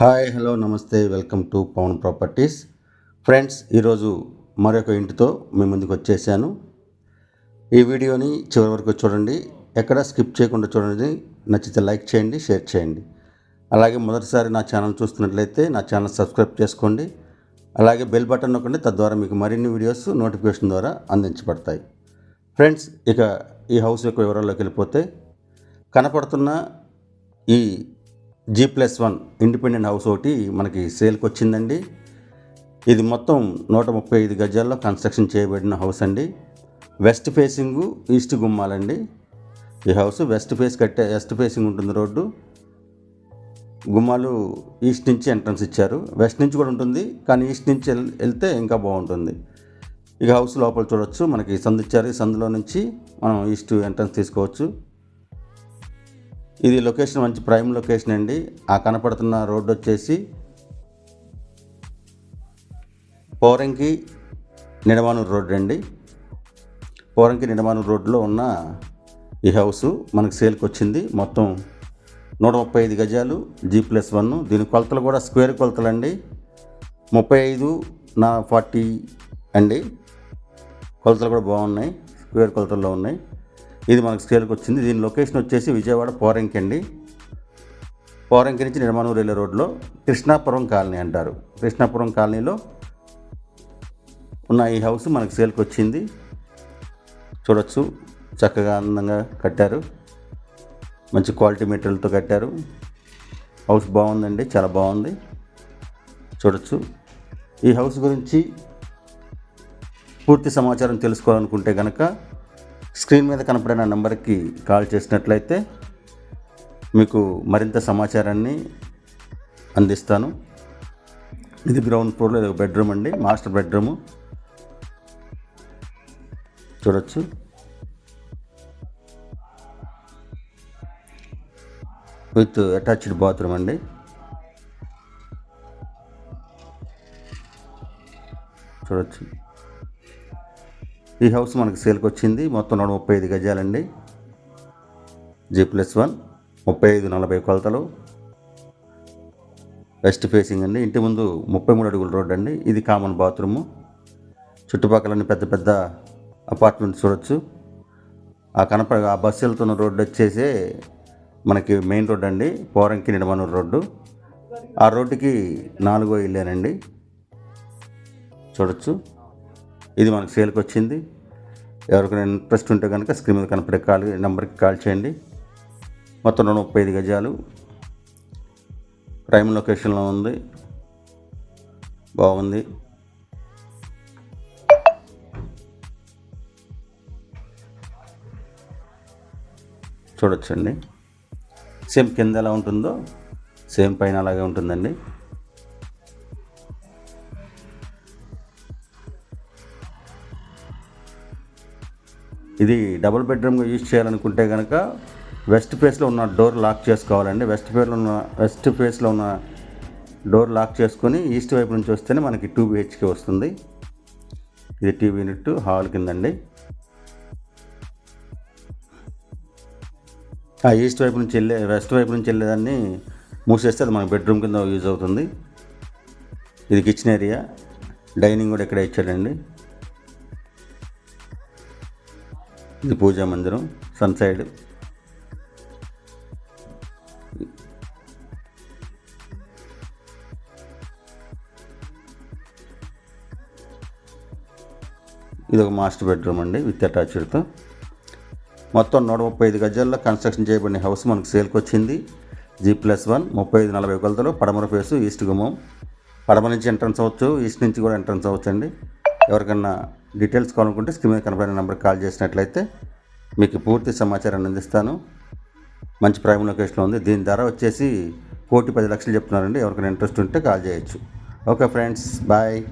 Hi hello namaste welcome to Pavan properties. Friends ఈరోజు మరొక ఇంటితో మీ ముందుకు వచ్చేసాను. ఈ వీడియోని చివరి వరకు చూడండి. ఎక్కడ స్కిప్ చేయకుండా చూడండి. నచ్చితే లైక్ చేయండి షేర్ చేయండి. అలాగే మొదటిసారి నా ఛానల్ చూస్తున్నట్లయితే నా ఛానల్ సబ్స్క్రైబ్ చేసుకోండి. అలాగే బెల్ బటన్ నొక్కండి తద్వారా మీకు మరిన్ని వీడియోస్ నోటిఫికేషన్ ద్వారా అందించబడతాయి. ఫ్రెండ్స్ ఇక ఈ హౌస్ యొక్క వివరాల్లోకి వెళ్ళిపోతే కనపడుతున్న ఈ G plus one independent house ఒకటి మనకి సేల్కి వచ్చిందండి. ఇది మొత్తం నూట ముప్పై ఐదు గజాల్లో కన్స్ట్రక్షన్ చేయబడిన హౌస్ అండి. వెస్ట్ ఫేసింగ్ ఈస్ట్ గుమ్మాలండి. ఈ హౌస్ వెస్ట్ ఫేస్ కట్టే వెస్ట్ ఫేసింగ్ ఉంటుంది రోడ్డు. గుమ్మాలు ఈస్ట్ నుంచి ఎంట్రన్స్ ఇచ్చారు. వెస్ట్ నుంచి కూడా ఉంటుంది కానీ ఈస్ట్ నుంచి వెళ్తే ఇంకా బాగుంటుంది. ఇక హౌస్ లోపల చూడొచ్చు మనకి సందు ఇచ్చారు. ఈ సందులో నుంచి మనం ఈస్ట్ ఎంట్రన్స్ తీసుకోవచ్చు. ఇది లొకేషన్ మంచి ప్రైమ్ లొకేషన్ అండి. ఆ కనపడుతున్న రోడ్డు వచ్చేసి పోరంకి నిడమానూరు రోడ్ అండి. పోరంకి నిడమానూరు రోడ్లో ఉన్న ఈ హౌస్ మనకు సేల్కి వచ్చింది. మొత్తం నూట ముప్పై ఐదు గజాలు జీ ప్లస్ వన్. దీని కొలతలు కూడా స్క్వేర్ కొలతలు అండి ముప్పై ఐదు నా ఫార్టీ అండి. కొలతలు కూడా బాగున్నాయి. స్క్వేర్ కొలతల్లో ఉన్నాయి. ఇది మనకు స్కేల్కి వచ్చింది. దీని లొకేషన్ వచ్చేసి విజయవాడ పోరంకి అండి పోరంకి నుంచి నిర్మాణూరు వెళ్ళే రోడ్లో కృష్ణాపురం కాలనీ అంటారు. కృష్ణాపురం కాలనీలో ఉన్న ఈ హౌస్ మనకు సేల్కి వచ్చింది. చూడొచ్చు. చక్కగా అందంగా కట్టారు. మంచి క్వాలిటీ మెటీరియల్తో కట్టారు. హౌస్ బాగుందండి. చాలా బాగుంది. చూడొచ్చు. ఈ హౌస్ గురించి పూర్తి సమాచారం తెలుసుకోవాలనుకుంటే కనుక స్క్రీన్ మీద కనపడిన నెంబర్కి కాల్ చేసినట్లయితే మీకు మరింత సమాచారాన్ని అందిస్తాను. ఇది గ్రౌండ్ ఫ్లోర్లో ఇది ఒక బెడ్రూమ్ అండి. Master bedroom. చూడొచ్చు. విత్ అటాచ్డ్ బాత్రూమ్ అండి. చూడొచ్చు. ఈ హౌస్ మనకి సేల్కి వచ్చింది మొత్తం నూట ముప్పై ఐదు గజాలండి. జీ ప్లస్ వన్ ముప్పై ఐదు నలభై కొలతలు. వెస్ట్ ఫేసింగ్ అండి. ఇంటి ముందు ముప్పై మూడు అడుగుల రోడ్ అండి. ఇది కామన్ బాత్రూము చుట్టుపక్కలన్నీ పెద్ద పెద్ద అపార్ట్మెంట్స్ చూడొచ్చు. ఆ కనప ఆ బస్సు వెళ్తున్న రోడ్డు వచ్చేసి మనకి మెయిన్ రోడ్ అండి. పోరంకి నిడమనూరు రోడ్డు. ఆ రోడ్డుకి నాలుగో ఇల్లేనండి. చూడొచ్చు. ఇది మనకు సేల్కి వచ్చింది ఎవరికైనా ఇంట్రెస్ట్ ఉంటే కనుక స్క్రీన్ మీద కనపడే కాల్ నెంబర్కి కాల్ చేయండి. మొత్తం రెండు ముప్పై ఐదు గజాలు. ప్రైమ్ లొకేషన్లో ఉంది. బాగుంది. చూడొచ్చండి. సేమ్ కింద ఎలా ఉంటుందో సేమ్ పైన అలాగే ఉంటుందండి. ఇది డబుల్ బెడ్రూమ్గా యూజ్ చేయాలనుకుంటే కనుక వెస్ట్ ఫేస్లో ఉన్న డోర్ లాక్ చేసుకోవాలండి. వెస్ట్ ఫేస్లో ఉన్న వెస్ట్ ఫేస్లో ఉన్న డోర్ లాక్ చేసుకొని ఈస్ట్ వైపు నుంచి వస్తేనే మనకి టూ బిహెచ్కే వస్తుంది. ఇది టీవీ యూనిట్ హాల్ కిందండి. ఆ ఈస్ట్ వైపు నుంచి వెళ్ళే వెస్ట్ వైపు నుంచి వెళ్ళేదాన్ని మూసేస్తే అది మనకి బెడ్రూమ్ కింద యూజ్ అవుతుంది. ఇది కిచెన్ ఏరియా. డైనింగ్ కూడా ఇక్కడ ఇచ్చాడండి. ఇది పూజా మందిరం సన్ సైడ్. ఇది ఒక మాస్టర్ బెడ్రూమ్ అండి విత్ అటాచ్డ్తో. మొత్తం నూట ముప్పై ఐదు గజాల్లో కన్స్ట్రక్షన్ చేయబడిన హౌస్ మనకు సేల్కి వచ్చింది జీ ప్లస్ వన్ ముప్పై ఐదు నలభై కొలతలు పడమర ఫేసు ఈస్ట్ గుమ్మం. పడమ నుంచి ఎంట్రన్స్ అవ్వచ్చు ఈస్ట్ నుంచి కూడా ఎంట్రన్స్ అవ్వచ్చు అండి ఎవరికన్నా డీటెయిల్స్ కావాలనుకుంటే స్క్రీన్ మీద కనపడిన నెంబర్కి కాల్ చేసినట్లయితే మీకు పూర్తి సమాచారాన్ని అందిస్తాను. మంచి ప్రైమ్ లొకేషన్లో ఉంది. దీని ధర వచ్చేసి కోటి పది లక్షలు చెప్తున్నారండి. ఎవరికైనా ఇంట్రెస్ట్ ఉంటే కాల్ చేయొచ్చు. Okay friends bye